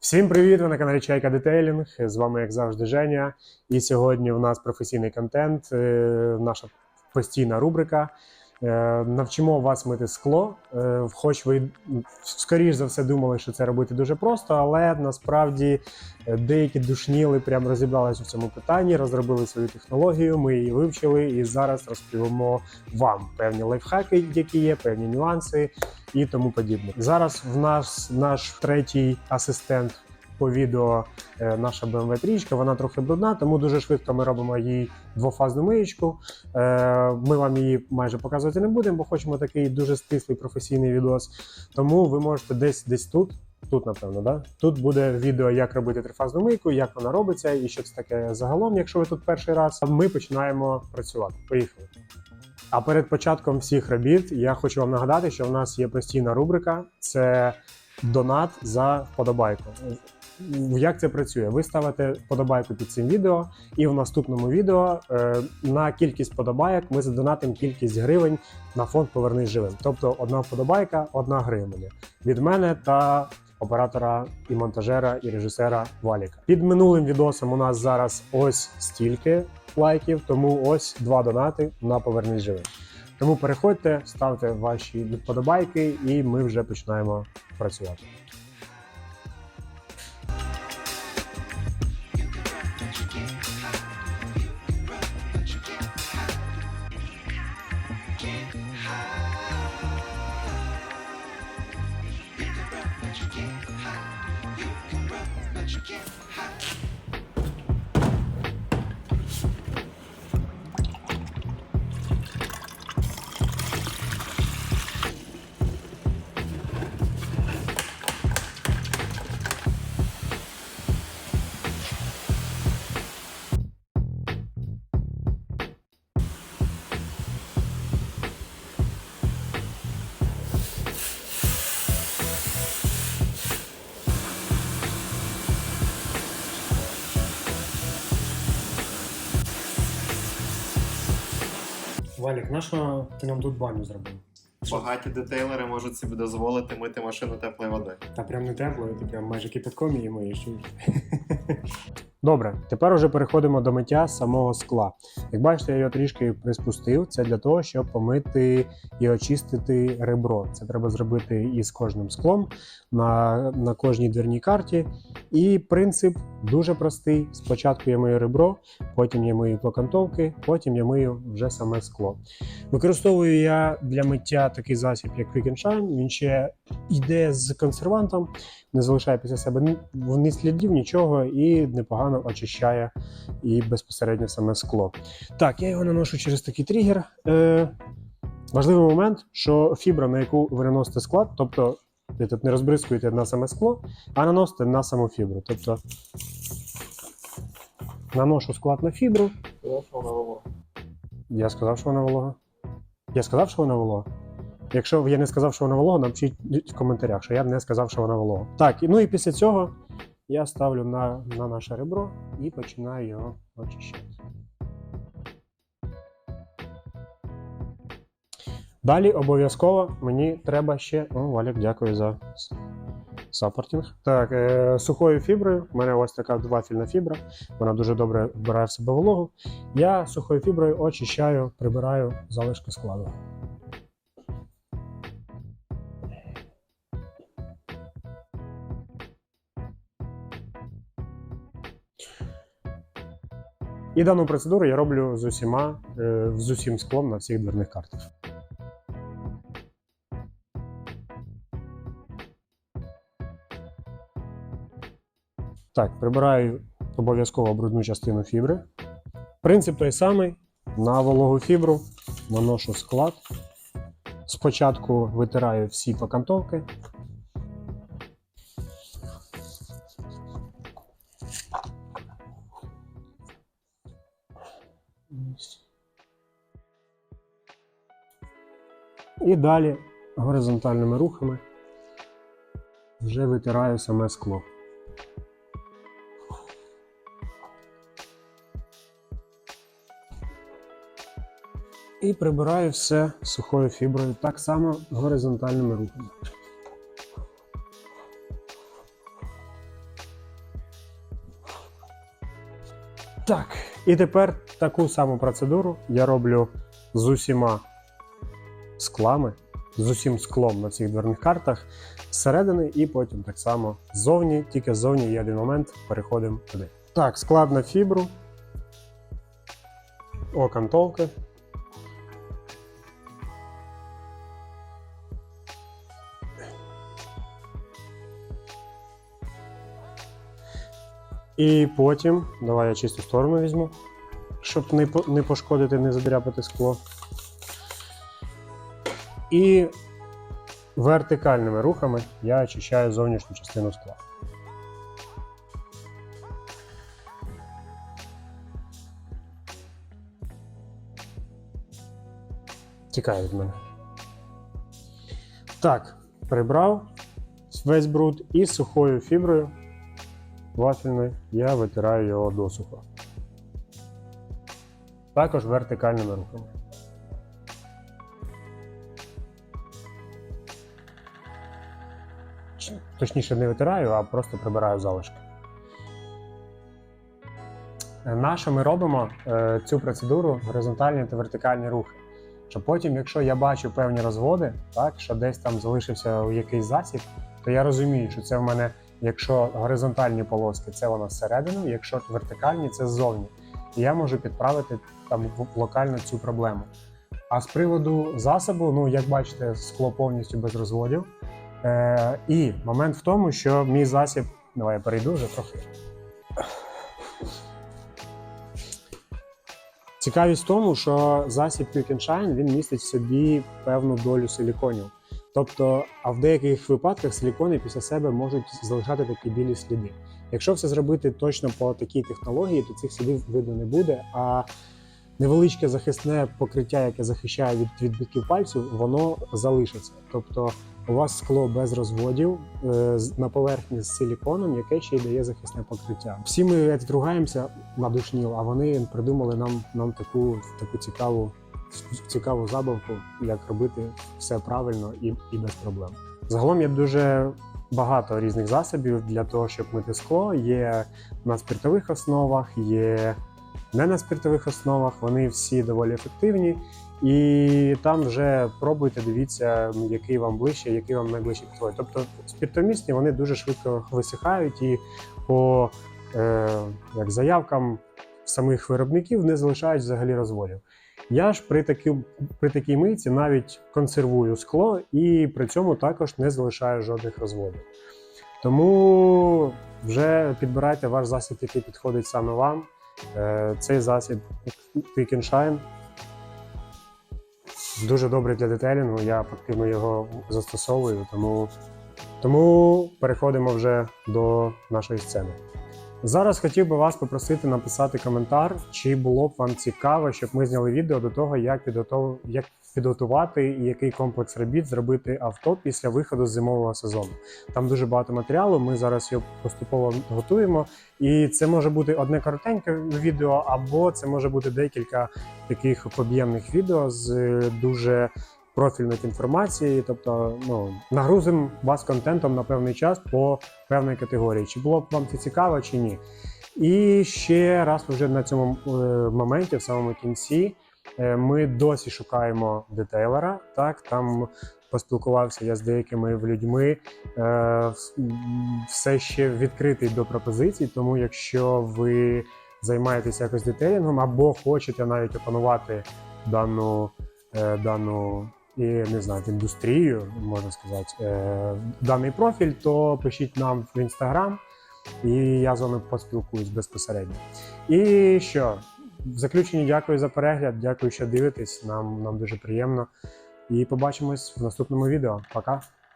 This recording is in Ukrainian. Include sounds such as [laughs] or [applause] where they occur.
Всім привіт! Ви на каналі Чайка Детейлінг. З вами, як завжди, Женя. І сьогодні в нас професійний контент, е, наша постійна рубрика. Е, Навчимо вас мити скло. Е, Хоч ви скоріш за все думали, що це робити дуже просто, але насправді е, деякі душніли прям розібралися в цьому питанні, розробили свою технологію. Ми її вивчили і зараз розповімо вам певні лайфхаки, які є, певні нюанси і тому подібне. Зараз в нас наш третій асистент по відео, е, наша BMW трічка, вона трохи брудна, тому дуже швидко ми робимо їй двофазну миєчку. Е, Ми вам її майже показувати не будемо, бо хочемо такий дуже стислий професійний відос. Тому ви можете десь десь тут. Тут, напевно, да? Тут буде відео, як робити трифазну мийку, як вона робиться і що це таке загалом. Якщо ви тут перший раз, ми починаємо працювати. Поїхали. А перед початком всіх робіт я хочу вам нагадати, що в нас є постійна рубрика: це донат за вподобайку. Як це працює? Ви ставите вподобайку під цим відео, і в наступному відео е, на кількість вподобайок ми задонатимо кількість гривень на фонд Повернись живим. Тобто одна вподобайка, одна гривня від мене та оператора і монтажера і режисера Валіка. Під минулим відосом у нас зараз ось стільки лайків, тому ось два донати на Повернись живим. Тому переходьте, ставте ваші вподобайки, і ми вже починаємо працювати. Ha! Валік, на що ти нам тут баню зробив? Багаті детейлери можуть собі дозволити мити машину теплої води. Та прям не теплою, ти прям майже кипятком її миєш. [laughs] Добре, тепер уже переходимо до миття самого скла. Як бачите, я його трішки приспустив. Це для того, щоб помити і очистити ребро. Це треба зробити із кожним склом на, на кожній дверній карті. І принцип дуже простий: спочатку я мию ребро, потім я мию покантовки, потім я мию вже саме скло. Використовую я для миття такий засіб, як Quick and Shine. Він ще йде з консервантом, не залишає після себе ні, слідів, нічого і непогано очищає і безпосередньо саме скло. Так, я його наношу через такий тригер. Е, важливий момент, що фібра, на яку ви наносите склад, тобто ви тут не розбризкуєте на саме скло, а наносите на саму фібру. Тобто наношу склад на фібру. Я сказав, що вона волога. Я сказав, що вона волога. Якщо я не сказав, що вона волога, напишіть в коментарях, що я не сказав, що вона волога. Так, ну і після цього я ставлю на, на наше ребро і починаю його очищати. Далі обов'язково мені треба ще. О, Валік, дякую за саппортінг. Так, е, сухою фіброю. У мене ось така вафільна фібра. Вона дуже добре вбирає в себе вологу. Я сухою фіброю очищаю, прибираю залишки складу. І дану процедуру я роблю з усіма, е, з усім склом на всіх дверних картах. Так, прибираю обов'язково брудну частину фібри. Принцип той самий. На вологу фібру наношу склад. Спочатку витираю всі покантовки. І далі горизонтальними рухами вже витираю саме скло. І прибираю все сухою фіброю, так само горизонтальними рухами. Так, і тепер таку саму процедуру я роблю з усіма склами, з усім склом на всіх дверних картах зсередини, і потім так само ззовні, тільки ззовні є один момент, переходимо туди. Так, склад на фібру, окантовки. І потім, давай я чисту сторону візьму, щоб не, не пошкодити, не задряпати скло. І вертикальними рухами я очищаю зовнішню частину скла. Тікає від мене. Так, прибрав весь бруд і сухою фіброю вафельною я витираю його досухо. Також вертикальними рухами. Точніше, не витираю, а просто прибираю залишки. Е, На що ми робимо е, цю процедуру горизонтальні та вертикальні рухи. Щоб потім, якщо я бачу певні розводи, так, що десь там залишився якийсь засіб, то я розумію, що це в мене Якщо горизонтальні полоски це вона всередину, якщо вертикальні це ззовні. І я можу підправити там локально цю проблему. А з приводу засобу, ну як бачите, скло повністю без розводів. Е, і момент в тому, що мій засіб. Давай я перейду вже трохи. Цікавість в тому, що засіб Quick and Shine він містить в собі певну долю силіконів. Тобто, а в деяких випадках силікони після себе можуть залишати такі білі сліди. Якщо все зробити точно по такій технології, то цих слідів видно не буде. А невеличке захисне покриття, яке захищає від відбитків пальців, воно залишиться. Тобто, у вас скло без розводів е, на поверхні з силіконом, яке ще й дає захисне покриття. Всі ми як на душніл, а вони придумали нам, нам таку, таку цікаву цікаву забавку, як робити все правильно і, і без проблем. Загалом є дуже багато різних засобів для того, щоб мити скло. Є на спиртових основах, є не на спиртових основах. Вони всі доволі ефективні. І там вже пробуйте, дивіться, який вам ближче, який вам найближче підходить. Тобто спиртомісні вони дуже швидко висихають і по е, як заявкам самих виробників не залишають взагалі розводів. Я ж при, такі, при такій мийці навіть консервую скло і при цьому також не залишаю жодних розводів. Тому вже підбирайте ваш засіб, який підходить саме вам. Е, Цей засіб Quick and Shine дуже добрий для детелінгу. Я активно його застосовую, тому, тому переходимо вже до нашої сцени. Зараз хотів би вас попросити написати коментар, чи було б вам цікаво, щоб ми зняли відео до того, як підготов... як підготувати і який комплекс робіт зробити авто після виходу з зимового сезону. Там дуже багато матеріалу. Ми зараз його поступово готуємо, і це може бути одне коротеньке відео, або це може бути декілька таких об'ємних відео з е, дуже профільною інформацією. Тобто, ну нагрузимо вас контентом на певний час по певної категорії. Чи було б вам це цікаво, чи ні? І ще раз вже на цьому е, моменті, в самому кінці, ми досі шукаємо детейлера. Так, там поспілкувався я з деякими людьми. Е, Все ще відкритий до пропозицій, тому якщо ви займаєтесь якось детейлінгом або хочете навіть опанувати дану, е, дану не знаю, індустрію, можна сказати, е, даний профіль, то пишіть нам в інстаграм, і я з вами поспілкуюсь безпосередньо. І що? В заключенні дякую за перегляд, дякую, що дивитесь. Нам, нам дуже приємно. І побачимось в наступному відео. Пока!